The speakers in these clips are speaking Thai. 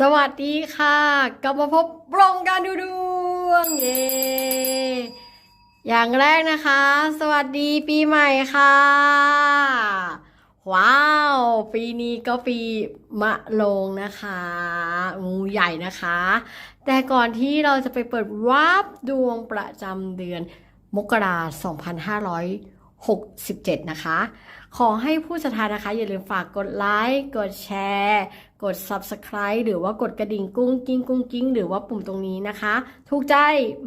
สวัสดีค่ะ กลับมาพบปรงการดูดวงเย้อย่างแรกนะคะ สวัสดีปีใหม่ค่ะ ว้าว ปีนี้ก็ปีมะโรงนะคะงูใหญ่นะคะ แต่ก่อนที่เราจะไปเปิดวาบดวงประจำเดือนมกราคม2567 นะคะ ขอให้ผู้ศรัทธานะคะ อย่าลืมฝากกดไลค์ กดแชร์ กด Subscribe หรือว่ากดกระดิ่งกุ้งกิ้งกุ้งกิ้งหรือว่าปุ่มตรงนี้นะคะ ถูกใจ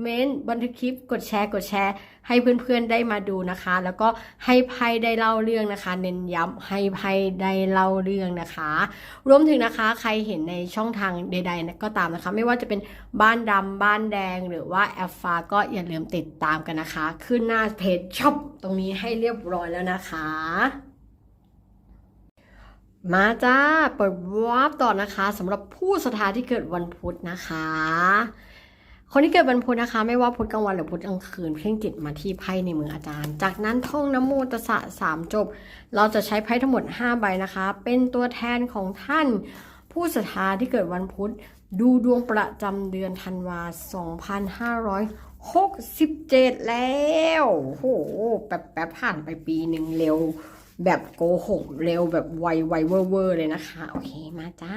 เม้นบันทึกคลิป กดแชร์ กดแชร์ ให้เพื่อนๆได้มาดูนะคะ แล้วก็ให้ไพ่ได้เล่าเรื่องนะคะ เน้นย้ำให้ไพ่ได้เล่าเรื่องนะคะ รวมถึงนะคะใครเห็นในช่องทางใดๆก็ตามนะคะ ไม่ว่าจะเป็นบ้านดำบ้านแดงหรือว่าแอฟฟ้าก็อย่าลืมติดตามกันนะคะ ขึ้นหน้าเพจช็อปตรงนี้ให้เรียบร้อยแล้วนะคะ มาจ้า เปิดวาร์ปต่อนะคะสำหรับผู้ศรัทธาที่เกิดวันพุธนะคะ คนที่เกิดวันพุธนะคะ ไม่ว่าพุธกลางวันหรือพุธกลางคืนเพ่งจิตมาที่ไพ่ในมืออาจารย์ จากนั้นท่องน้ำโมตสสะสามจบ เราจะใช้ไพ่ทั้งหมด 5 ใบนะคะ เป็นตัวแทนของท่าน ผู้ศรัทธาที่เกิดวันพุธดูดวงประจำเดือนธันวา 2567 แล้วโอ้โหแป๊บแป๊บผ่านไปปีหนึ่งเร็ว แบบโกหกเร็วแบบไวไวเวอร์เวอร์เลยนะคะ โอเคมาจ้า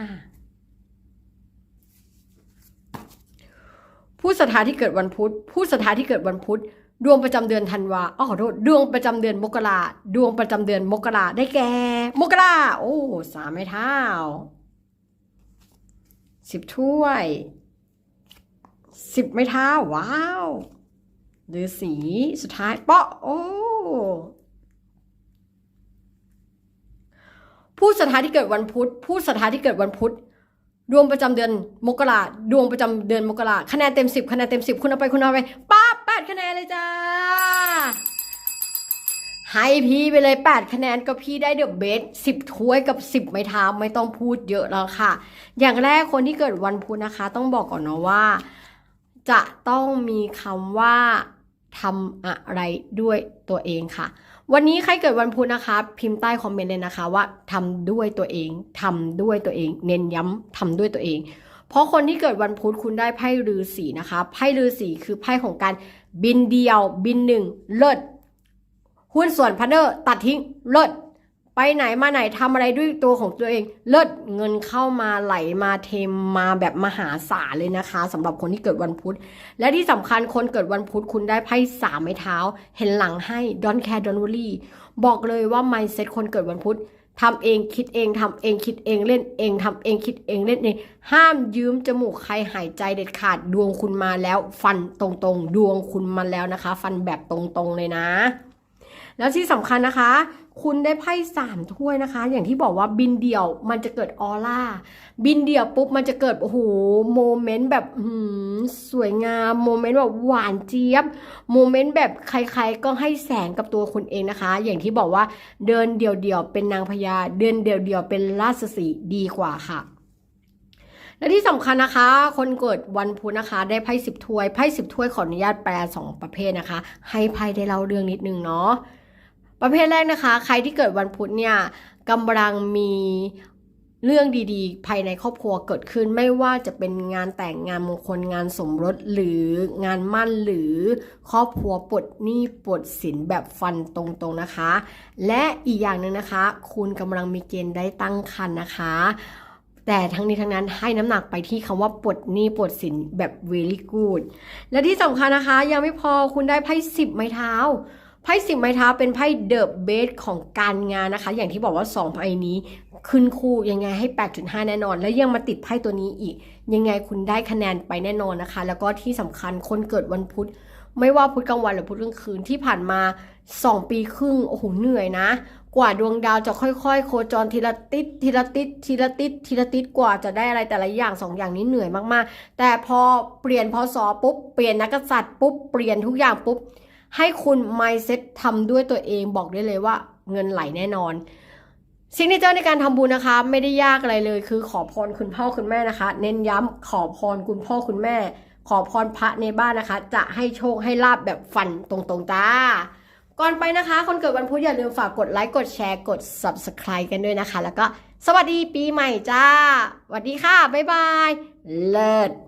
ผู้ศรัทธาที่เกิดวันพุธ ผู้ศรัทธาที่เกิดวันพุธ ดวงประจำเดือนธันวาอ๋อโทษดวงประจำเดือนมกราดวงประจำเดือนมกราได้แก่ มกราโอ้สามไม้เท้าสิบถ้วยสิบไม้เท้าว้าวหรือสีสุดท้ายเปาะโอ้ ผู้ศรัทธาที่เกิดวันพุธ ผู้ศรัทธาที่เกิดวันพุธ ดวงประจำเดือนมกราดวงประจำเดือนมกราคะแนนเต็มสิบคะแนนเต็มสิบคุณเอาไปคุณเอาไปป้าแปดคะแนนเลยจ้าให้พี่ไปเลยแปดคะแนนก็พี่ได้เดอะเบสสิบถ้วยกับสิบไม้เท้าไม่ต้องพูดเยอะแล้วค่ะ อย่างแรกคนที่เกิดวันพุธนะคะ ต้องบอกก่อนเนาะว่า จะต้องมีคำว่า ทำอะไรด้วยตัวเองค่ะ วันนี้ใครเกิดวันพุธนะคะ พิมพ์ใต้คอมเมนต์เลยนะคะว่าทำด้วยตัวเองทำด้วยตัวเอง เน้นย้ำทำด้วยตัวเอง เพราะคนที่เกิดวันพุธคุณได้ไพ่ฤาษีนะคะไพ่ฤาษีคือไพ่ของการบินเดียว บินหนึ่งเลิศหุ้นส่วนพันเนอร์ตัดทิ้งเลิศ ไปไหนมาไหนทำอะไรด้วยตัวของตัวเอง เลิศเงินเข้ามาไหลมาเทมมาแบบมหาศาลเลยนะคะสำหรับคนที่เกิดวันพุธ และที่สำคัญคนเกิดวันพุธคุณได้ไพ่สามไม้เท้า เห็นหลังให้ don't care don't worry บอกเลยว่า mindset คนเกิดวันพุธทำเองคิดเองทำเองคิดเองเล่นเองทำเองคิดเองเล่นเองห้ามยืมจมูกใครหายใจเด็ดขาดดวงคุณมาแล้ว ฟันตรงๆ ดวงคุณมาแล้วนะคะ ฟันแบบตรงๆเลยนะ แล้วที่สำคัญนะคะ คุณได้ไพ่สามถ้วยนะคะ อย่างที่บอกว่าบินเดี่ยวมันจะเกิดออร่า บินเดี่ยวปุ๊บมันจะเกิดโอ้โหโมเมนต์แบบหืมสวยงามโมเมนต์แบบหวานเจี๊ยบโมเมนต์แบบใครๆก็ให้แสงกับตัวคุณเองนะคะ อย่างที่บอกว่าเดินเดี่ยวๆเป็นนางพญาเดินเดี่ยวๆเป็นราชสีดีกว่าค่ะและที่สำคัญนะคะ คนเกิดวันพุธนะคะ ได้ไพ่สิบถ้วยไพ่สิบถ้วยขออนุญาตแปลสองประเภทนะคะ ให้ไพ่ได้เล่าเรื่องนิดนึงเนาะ ประเภทแรกนะคะ ใครที่เกิดวันพุธเนี่ยกำลังมีเรื่องดีๆ ภายในครอบครัวเกิดขึ้นไม่ว่าจะเป็นงานแต่งงานมงคลงานสมรสหรืองานมั่นหรือครอบครัวปลดหนี้ปลดสินแบบฟันตรงๆนะคะ และอีกอย่างหนึ่งนะคะ คุณกำลังมีเกณฑ์ได้ตั้งครรภ์นะคะ แต่ทั้งนี้ทั้งนั้นให้น้ำหนักไปที่คำว่าปลดหนี้ปลดสินแบบ very good และที่สำคัญนะคะ ยังไม่พอคุณได้ไพ่สิบไม้เท้า ไพ่สิบไม้เท้าเป็นไพ่เดอะเบสของการงานนะคะ อย่างที่บอกว่า2ไพ่นี้ขึ้นคู่ยังไงให้ 8.5 แน่นอน แล้วยังมาติดไพ่ตัวนี้อีก ยังไงคุณได้คะแนนไปแน่นอนนะคะ แล้วก็ที่สำคัญคนเกิดวันพุธ ไม่ว่าพุธกลางวันหรือพุธกลางคืนที่ผ่านมา 2 ปีครึ่งโอ้โหเหนื่อยนะ กว่าดวงดาวจะค่อย ๆ โคจรทีละติดทีละติดทีละติดทีละติดกว่าจะได้อะไรแต่ละอย่างสองอย่างนี้เหนื่อยมากๆ แต่พอเปลี่ยนพศปุ๊บเปลี่ยนนักกษัตริย์ปุ๊บเปลี่ยนทุกอย่างปุ๊บ ให้คุณ mindset ทำด้วยตัวเองบอกได้เลยว่าเงินไหลแน่นอนสิ่งที่เจ้าในการทำบุญนะคะ ไม่ได้ยากอะไรเลย คือขอพรคุณพ่อคุณแม่นะคะ เน้นย้ำขอพรคุณพ่อคุณแม่ ขอพรพระในบ้านนะคะ จะให้โชคให้ลาบแบบฟันตรงๆจ้า ก่อนไปนะคะ คนเกิดวันพุธอย่าลืมฝากกดไลค์กดแชร์กด subscribe กันด้วยนะคะ แล้วก็สวัสดีปีใหม่จ้าสวัสดีค่ะ บ๊ายบาย เลิศ